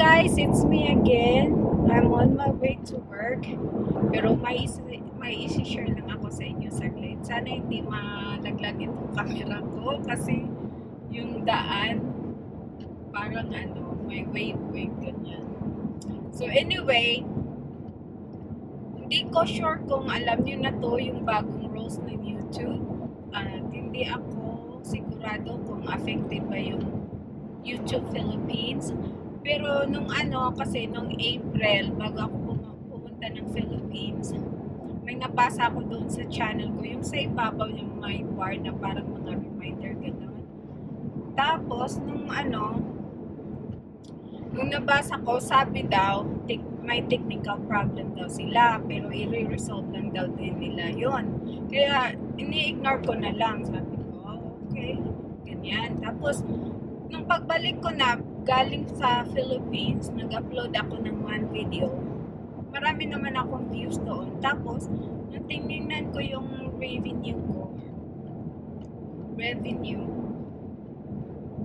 guys, it's me again. I'm on my way to work. Pero may may isi-share lang ako sa inyo saglit. Sana hindi malaglag itong camera ko kasi yung daan parang ano, may wave-wave ganyan. So anyway, hindi ko sure kung alam niyo na to yung bagong rules ng YouTube. At hindi ako sigurado kung affected ba yung YouTube Philippines. Pero nung ano, kasi nung April, bago ako pum- pumunta ng Philippines, may nabasa ako doon sa channel ko, yung sa ibabaw yung may bar na parang mga reminder gano'n. Tapos, nung ano, nung nabasa ko, sabi daw, may technical problem daw sila, pero i-resolve lang daw din nila yon Kaya, ini-ignore ko na lang. Sabi ko, oh, okay, ganyan. Tapos, nung pagbalik ko na, galing sa Philippines, nag-upload ako ng one video. Marami naman akong views doon. Tapos, nung tinignan ko yung revenue ko, revenue,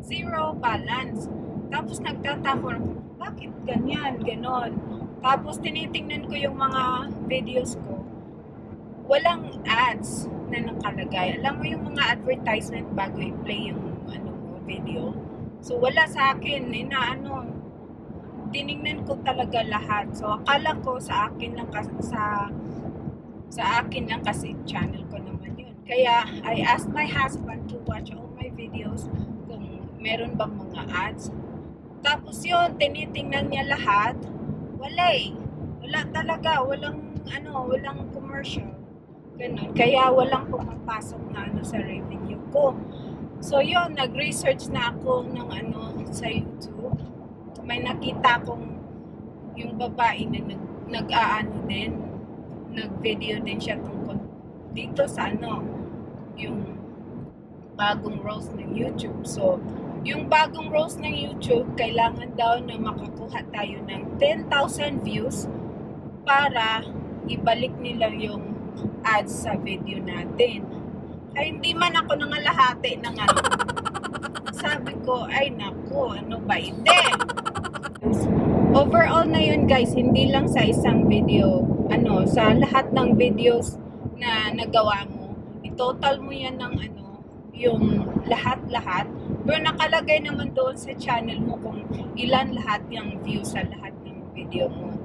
zero balance. Tapos nagtatako ako, bakit ganyan, ganon. Tapos tinitingnan ko yung mga videos ko, walang ads na nakalagay. Alam mo yung mga advertisement bago i-play yung ano video. So wala sa akin, ina ano, tiningnan ko talaga lahat. So akala ko sa akin lang kasi sa sa akin lang kasi channel ko naman yun. Kaya I asked my husband to watch all my videos kung meron bang mga ads. Tapos yun, tinitingnan niya lahat. Wala eh. Wala talaga. Walang, ano, walang commercial. Ganun. Kaya walang pumapasok na ano sa revenue ko. So yun, nag-research na ako ng ano sa YouTube. May nakita kong yung babae na nag, nag-aano din, nag-video din siya tungkol dito sa ano, yung bagong roles ng YouTube. So, yung bagong roles ng YouTube, kailangan daw na makakuha tayo ng 10,000 views para ibalik nila yung ads sa video natin. Ay, hindi man ako nangalahati ng ano. Sabi ko, ay nako, ano ba, hindi. Overall na yun guys, hindi lang sa isang video. Ano, sa lahat ng videos na nagawa mo, i-total mo yan ng ano, yung lahat-lahat. Pero nakalagay naman doon sa channel mo kung ilan lahat yung views sa lahat ng video mo.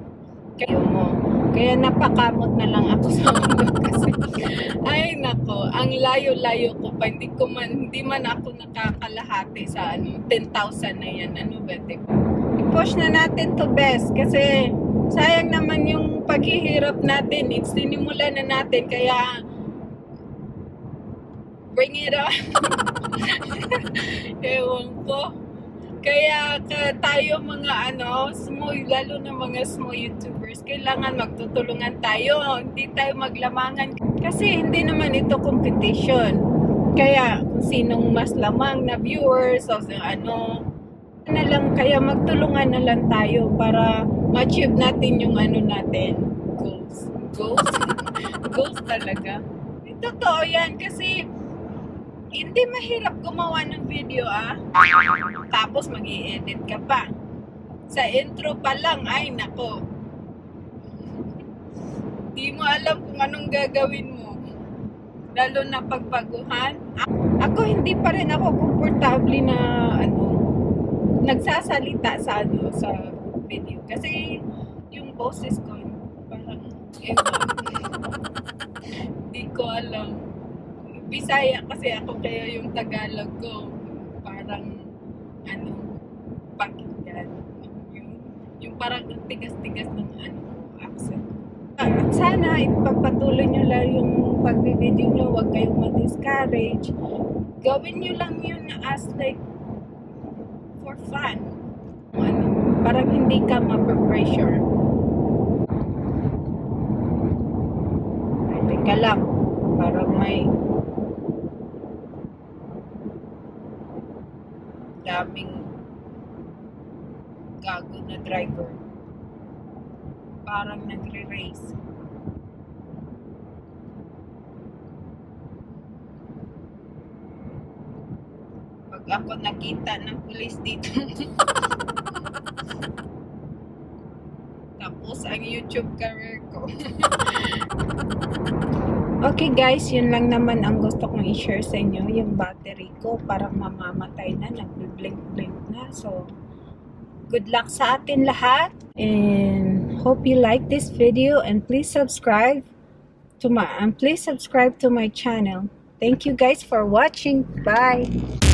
Kaya mo. Kaya napakamot na lang ako sa mundo kasi ay nako, ang layo-layo ko pa. Hindi ko man, hindi man ako nakakalahati sa ano, 10,000 na yan. Ano ba, diba? I-push na natin to best kasi sayang naman yung paghihirap natin. It's sinimula na natin kaya bring it on. Ewan ko. Kaya ka, tayo mga ano, small, lalo na mga small YouTubers, kailangan magtutulungan tayo. Hindi tayo maglamangan. Kasi hindi naman ito competition. Kaya kung sinong mas lamang na viewers o ano, na lang, kaya magtulungan na lang tayo para ma-achieve natin yung ano natin. Goals. Goals? Goals talaga. Eh, Totoo yan kasi hindi mahirap gumawa ng video ah. Tapos mag edit ka pa. Sa intro pa lang, ay nako. Di mo alam kung anong gagawin mo. Lalo na pagbaguhan. Ako hindi pa rin ako komportable na ano, nagsasalita sa ano sa video. Kasi yung boses ko parang ewan. Di ko alam. Bisaya kasi ako kaya yung Tagalog ko parang ano pakinggan yung, yung parang ang tigas-tigas ng ano accent. At sana ipagpatuloy nyo lang yung pagbe-video nyo, huwag kayong ma-discourage. Gawin nyo lang yun as like for fun. Ano, parang hindi ka ma-pressure. Ay, teka lang. Parang may daming gago na driver. Parang nagre-race. Pag ako nakita ng pulis dito, YouTube career ko. okay guys, yun lang naman ang gusto kong i-share sa inyo. Yung battery ko parang mamamatay na, nagbe-blink-blink na. So, good luck sa atin lahat. And hope you like this video and please subscribe to my and please subscribe to my channel. Thank you guys for watching. Bye.